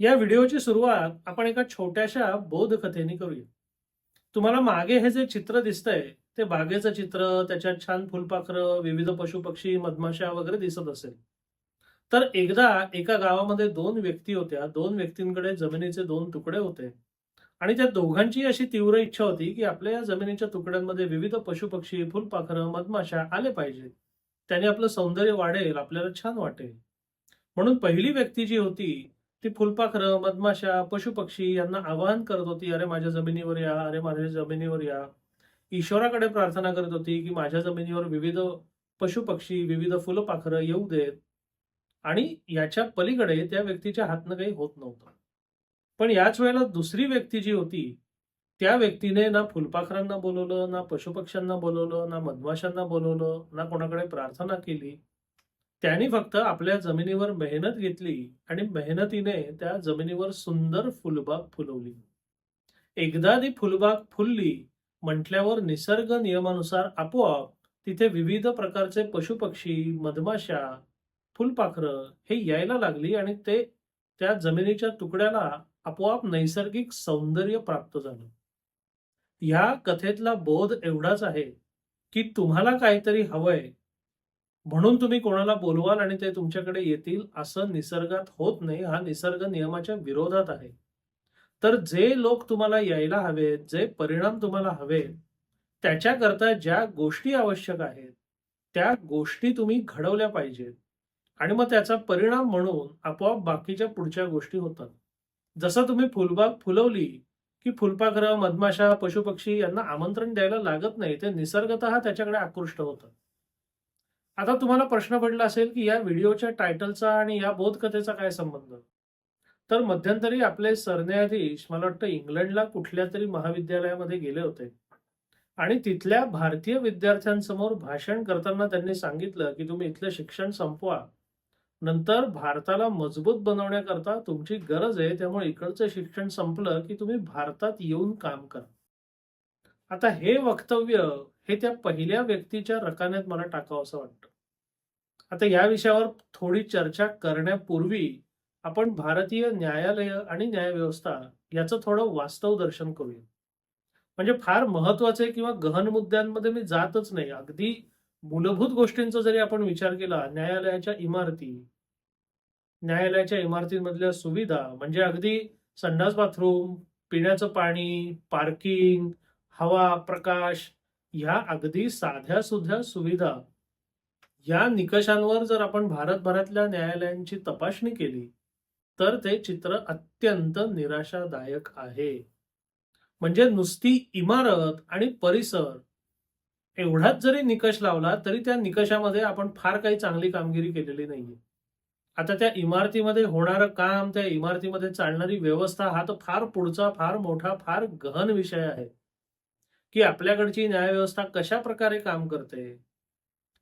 या व्हिडिओची सुरुवात आपण एका छोट्याशा बोधकथेने करूया. तुम्हाला मागे हे जे चित्र दिसतंय ते बागेचं चित्र त्याच्यात छान फुलपाखरं विविध पशुपक्षी मधमाशा वगैरे दिसत असेल. तर एकदा एका गावामध्ये दोन व्यक्ती होत्या. दोन व्यक्तींकडे जमिनीचे दोन तुकडे होते. आणि त्या दोघांची अशी तीव्र इच्छा होती की आपल्या या जमिनीच्या तुकड्यांमध्ये विविध पशुपक्षी फुलपाखरं मधमाशा आले पाहिजेत. त्याने आपलं सौंदर्य वाढेल आपल्याला छान वाटेल. म्हणून पहिली व्यक्ती जी होती ती फुलपाखरं मधमाशा पशुपक्षी यांना आवाहन करत होती अरे माझ्या जमिनीवर या अरे माझ्या जमिनीवर या. ईश्वराकडे प्रार्थना करत होती की माझ्या जमिनीवर विविध पशुपक्षी विविध फुलपाखरं येऊ देत. आणि याच्या पलीकडे त्या व्यक्तीच्या हातनं काही होत नव्हतं. पण याच वेळेला दुसरी व्यक्ती जी होती त्या व्यक्तीने ना फुलपाखरांना बोलवलं ना पशुपक्ष्यांना बोलवलं ना मधमाशांना बोलवलं ना कोणाकडे प्रार्थना केली. त्यांनी फक्त आपल्या जमिनीवर मेहनत घेतली आणि मेहनतीने त्या जमिनीवर सुंदर फुलबाग फुलवली. एकदा ती फुलबाग फुलली म्हटल्यावर निसर्ग नियमानुसार आपोआप तिथे विविध प्रकारचे पशुपक्षी मधमाशा फुलपाखरं हे यायला लागली आणि ते त्या जमिनीच्या तुकड्याला आपोआप नैसर्गिक सौंदर्य प्राप्त झालं. ह्या कथेतला बोध एवढाच आहे की तुम्हाला काहीतरी हवंय म्हणून तुम्ही कोणाला बोलवाल आणि ते तुमच्याकडे येतील असं निसर्गात होत नाही. हा निसर्ग नियमाच्या विरोधात आहे. तर जे लोक तुम्हाला यायला हवेत जे परिणाम तुम्हाला हवेत त्याच्याकरता ज्या गोष्टी आवश्यक आहेत त्या गोष्टी तुम्ही घडवल्या पाहिजेत. आणि मग त्याचा परिणाम म्हणून आपोआप बाकीच्या पुढच्या गोष्टी होतात. जसं तुम्ही फुलबाग फुलवली की फुलपाखरं मधमाशा पशुपक्षी यांना आमंत्रण द्यायला लागत नाही ते निसर्गत त्याच्याकडे आकृष्ट होतात. आता तुम्हाला प्रश्न पडला असेल की या व्हिडिओच्या टायटलचा आणि या बोधकथेचा काय संबंध? तर मध्यंतरी आपले सरन्यायाधीश मला वाटतं इंग्लंडला कुठल्या तरी महाविद्यालयामध्ये गेले होते. आणि तिथल्या भारतीय विद्यार्थ्यांसमोर भाषण करताना त्यांनी सांगितलं की तुम्ही इथलं शिक्षण संपवा. नंतर भारताला मजबूत बनवण्याकरता तुमची गरज आहे त्यामुळे इकडचं शिक्षण संपलं की तुम्ही भारतात येऊन काम करा. आता हे वक्तव्य हे त्या पहिल्या व्यक्तीच्या रकान्यात मला टाकावं असं वाटतं. आता या विषयावर थोडी चर्चा करण्यापूर्वी आपण भारतीय न्यायालय आणि न्यायव्यवस्था याचं थोडं वास्तव दर्शन करूया. म्हणजे फार महत्त्वाचे किंवा गहन मुद्द्यांमध्ये मी जातच नाही. अगदी मूलभूत गोष्टींचा जरी आपण विचार केला न्यायालयाच्या इमारती न्यायालयाच्या इमारतींमधल्या सुविधा म्हणजे अगदी संडास बाथरूम पिण्याचं पाणी पार्किंग हवा प्रकाश ह्या अगदी साध्या सुध्या सुविधा. या निकषांवर जर आपण भारतभरातल्या न्यायालयांची तपासणी केली तर ते चित्र अत्यंत निराशादायक आहे. म्हणजे नुसती इमारत आणि परिसर एवढाच जरी निकष लावला तरी त्या निकषामध्ये आपण फार काही चांगली कामगिरी केलेली नाहीये. आता त्या इमारतीमध्ये होणारं काम त्या इमारतीमध्ये चालणारी व्यवस्था हा तर फार पुढचा फार मोठा फार गहन विषय आहे. की आपल्याकडची न्यायव्यवस्था कशा प्रकारे काम करते?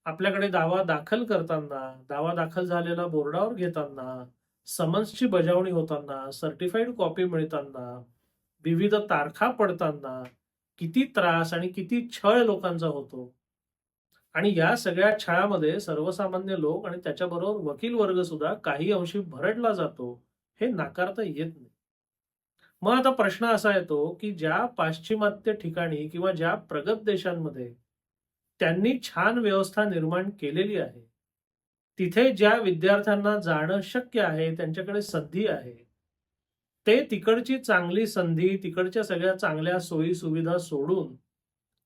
आपल्याकडे दावा दाखल करताना दावा दाखल झालेला बोर्डावर घेताना समन्सची बजावणी होताना सर्टिफाईड कॉपी मिळताना विविध तारखा पडताना किती त्रास आणि किती छळ लोकांचा होतो? आणि या सगळ्या छळामध्ये सर्वसामान्य लोक आणि त्याच्याबरोबर वकील वर्ग सुद्धा काही अंशी भरडला जातो हे नाकारता येत नाही. मग आता प्रश्न असा येतो की ज्या पाश्चिमात्य ठिकाणी किंवा ज्या प्रगत देशांमध्ये त्यांनी छान व्यवस्था निर्माण केलेली आहे तिथे ज्या विद्यार्थ्यांना जाणं शक्य आहे त्यांच्याकडे संधी आहे ते तिकडची चांगली संधी तिकडच्या सगळ्या चांगल्या सोयी सुविधा सोडून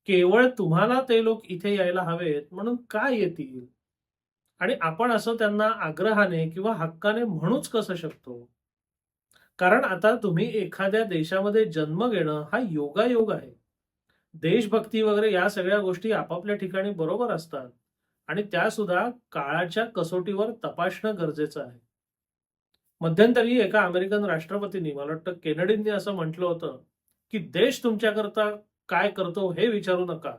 केवळ तुम्हाला ते लोक इथे यायला हवेत म्हणून का येतील? आणि आपण असं त्यांना आग्रहाने किंवा हक्काने म्हणूच कसं शकतो? कारण आता तुम्ही एखाद्या देशामध्ये जन्म घेणं हा योगायोग आहे. देशभक्ती वगैरे या सगळ्या गोष्टी आपापल्या ठिकाणी बरोबर असतात आणि त्या सुद्धा काळाच्या कसोटीवर तपासणं गरजेचं आहे. मध्यंतरी एका अमेरिकन राष्ट्रपतींनी मला वाटतं केनडींनी असं म्हटलं होतं की देश तुमच्याकरता काय करतो हे विचारू नका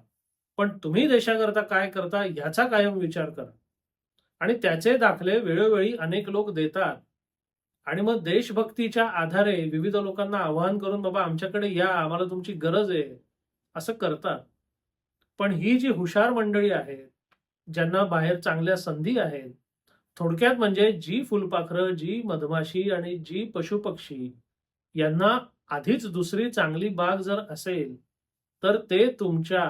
पण तुम्ही देशाकरता काय करता ह्याचा कायम विचार करा. आणि त्याचे दाखले वेळोवेळी अनेक लोक देतात. आणि मग देशभक्तीच्या आधारे विविध लोकांना आवाहन करून बाबा आमच्याकडे या आम्हाला तुमची गरज आहे असं करतात पण ही जी हुशार मंडळी आहेत ज्यांना बाहेर चांगल्या संधी आहेत थोडक्यात म्हणजे जी फुलपाखरं, जी मधमाशी आणि जी पशुपक्षी यांना आधीच दुसरी चांगली बाग जर असेल, तर ते तुमच्या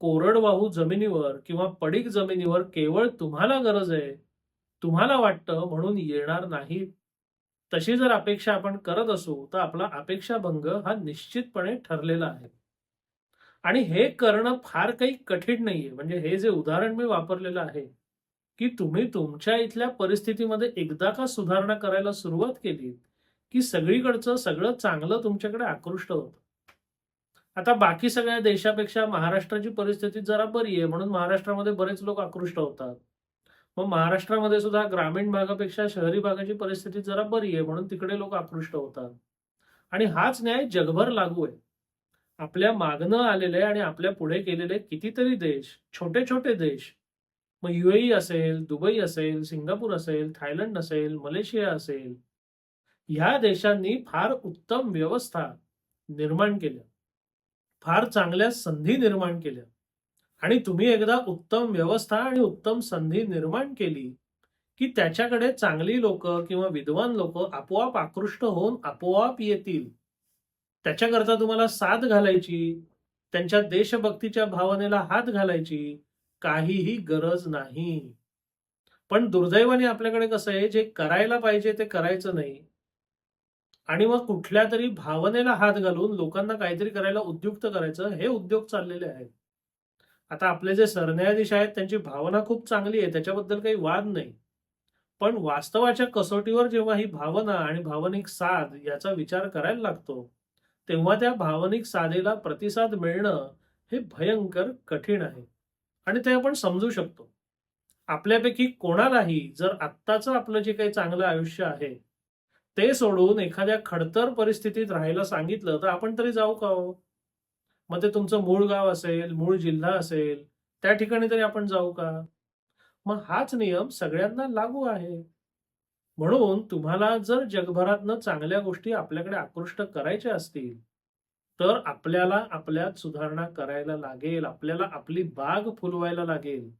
कोरडवाहू जमिनीवर किंवा पडीक जमिनीवर केवळ तुम्हाला गरज आहे, तुम्हाला वाटतं म्हणून येणार नाहीत. तशी जर अपेक्षा आपण करत असू, तर आपला अपेक्षाभंग हा निश्चितपणे ठरलेला आहे. आणि हे करणं फार काही कठीण नाहीये. म्हणजे हे जे उदाहरण मी वापरलेलं आहे, की तुम्ही तुमच्या इथल्या परिस्थितीमध्ये एकदा का सुधारणा करायला सुरुवात केली की सगळीकडचं सगळं चांगलं तुमच्याकडे आकृष्ट होतं. आता बाकी सगळ्या देशापेक्षा महाराष्ट्राची परिस्थिती जरा बरी आहे, म्हणून महाराष्ट्रामध्ये बरेच लोक आकृष्ट होतात. मग महाराष्ट्रामध्ये सुद्धा ग्रामीण भागापेक्षा शहरी भागाची परिस्थिती जरा बरी आहे, म्हणून तिकडे लोक आकृष्ट होतात. आणि हाच न्याय जगभर लागू आहे. आपल्या मागणं आलेले आणि आपल्या पुढे केलेले कितीतरी देश, छोटे-छोटे देश, मग युएई असेल, दुबई असेल, सिंगापूर असेल, थायलंड असेल, मलेशिया असेल, ह्या देशांनी फार उत्तम व्यवस्था निर्माण केल्या. फार चांगल्या संधी निर्माण केल्या. आणि तुम्ही एकदा उत्तम व्यवस्था आणि उत्तम संधी निर्माण केली, की त्याच्याकडे चांगली लोक किंवा विद्वान लोक आपोआप आकृष्ट होऊन आपोआप येतील. त्याच्याकरता तुम्हाला साथ घालायची, त्यांच्या देशभक्तीच्या भावनेला हात घालायची काहीही गरज नाही. पण दुर्दैवाने आपल्याकडे कसं आहे, जे करायला पाहिजे ते करायचं नाही. आणि मग कुठल्या तरी भावनेला हात घालून लोकांना काहीतरी करायला उद्युक्त करायचं, हे उद्योग चाललेले आहेत. आता आपले जे सरन्यायाधीश आहेत, त्यांची भावना खूप चांगली आहे, त्याच्याबद्दल काही वाद नाही. पण वास्तवाच्या कसोटीवर जेव्हा ही भावना आणि भावनिक साध याचा विचार करायला लागतो, तेव्हा त्या भावनिक साधेला प्रतिसाद मिळणं हे भयंकर कठीण आहे. आणि ते आपण समजू शकतो. आपल्यापैकी कोणालाही जर आत्ताचं आपलं जे काही चांगलं आयुष्य आहे, ते सोडून एखाद्या खडतर परिस्थितीत राहायला सांगितलं, तर आपण तरी जाऊ का हो? मग ते तुमचं मूळ गाव असेल, मूळ जिल्हा असेल, त्या ठिकाणी तरी आपण जाऊ का? मग हाच नियम सगळ्यांना लागू आहे. म्हणून तुम्हाला जर जगभरातनं चांगल्या गोष्टी आपल्याकडे आकृष्ट करायच्या असतील, तर आपल्याला आपल्यात सुधारणा करायला लागेल. आपल्याला आपली बाग फुलवायला लागेल.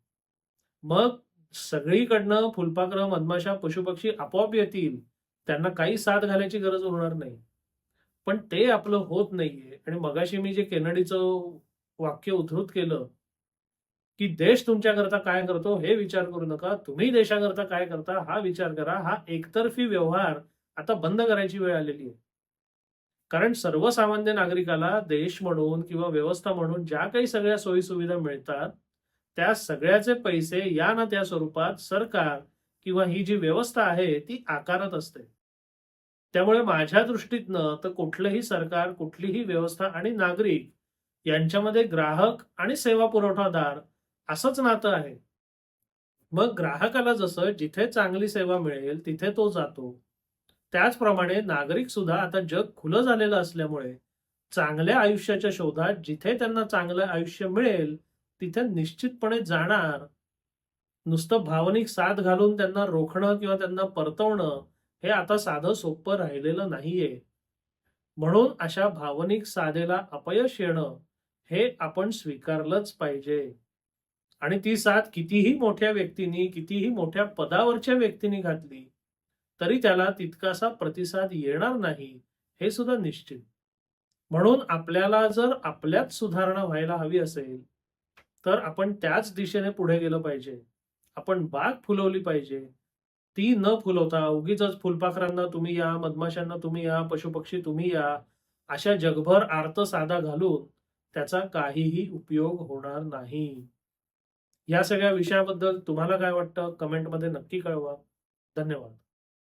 मग सगळीकडनं फुलपाखरं, मधमाशा, पशुपक्षी आपोआप येतील. त्यांना काही साथ घालायची गरज उरणार नाही. पण ते आपलं होत नाहीये. आणि मगाशी मी जे केनडीचं वाक्य उद्धृत केलं, की देश तुमच्याकरता काय करतो हे विचार करू नका. तुम्ही देशाकरता काय करता हा विचार करा. हा एकतर्फी व्यवहार आता बंद करायची वेळ आलेली आहे. कारण सर्वसामान्य नागरिकाला देश म्हणून किंवा व्यवस्था म्हणून ज्या काही सगळ्या सोयी-सुविधा मिळतात, त्या सगळ्याचे पैसे या ना त्या स्वरूपात सरकार किंवा ही जी व्यवस्था आहे ती आकारत असते. त्यामुळे माझ्या दृष्टीतनं तर कुठलंही सरकार, कुठलीही व्यवस्था आणि नागरिक यांच्यामध्ये ग्राहक आणि सेवा पुरवठादार असंच नातं आहे. मग ग्राहकाला जसं जिथे चांगली सेवा मिळेल तिथे तो जातो. त्याचप्रमाणे नागरिक सुद्धा आता जग खुलं झालेलं असल्यामुळे चांगल्या आयुष्याच्या शोधात जिथे त्यांना चांगलं आयुष्य मिळेल, तिथे निश्चितपणे जाणार. नुसतं भावनिक साथ घालून त्यांना रोखणं किंवा त्यांना परतवणं हे आता साधं सोपं राहिलेलं नाहीये. म्हणून अशा भावनिक साधेला अपयश येणं हे आपण स्वीकारलंच पाहिजे. आणि ती साथ कितीही मोठ्या व्यक्तींनी कितीही मोठ्या पदावरच्या व्यक्तींनी घातली, तरी त्याला तितकासा प्रतिसाद येणार नाही, हे सुद्धा निश्चित. म्हणून आपल्याला जर आपल्यात सुधारणा व्हायला हवी असेल, तर आपण त्याच दिशेने पुढे गेलं पाहिजे. आपण बाग फुलवली पाहिजे. ती न फुलवता उगीचच फुलपाखरांना तुम्ही या, मधमाशांना तुम्ही या, पशुपक्षी तुम्ही या, अशा जगभर आर्त साधा घालून त्याचा काहीही उपयोग होणार नाही. या सगळ्या विषयाबद्दल तुम्हाला काय वाटतं? कमेंटमध्ये नक्की कळवा. धन्यवाद.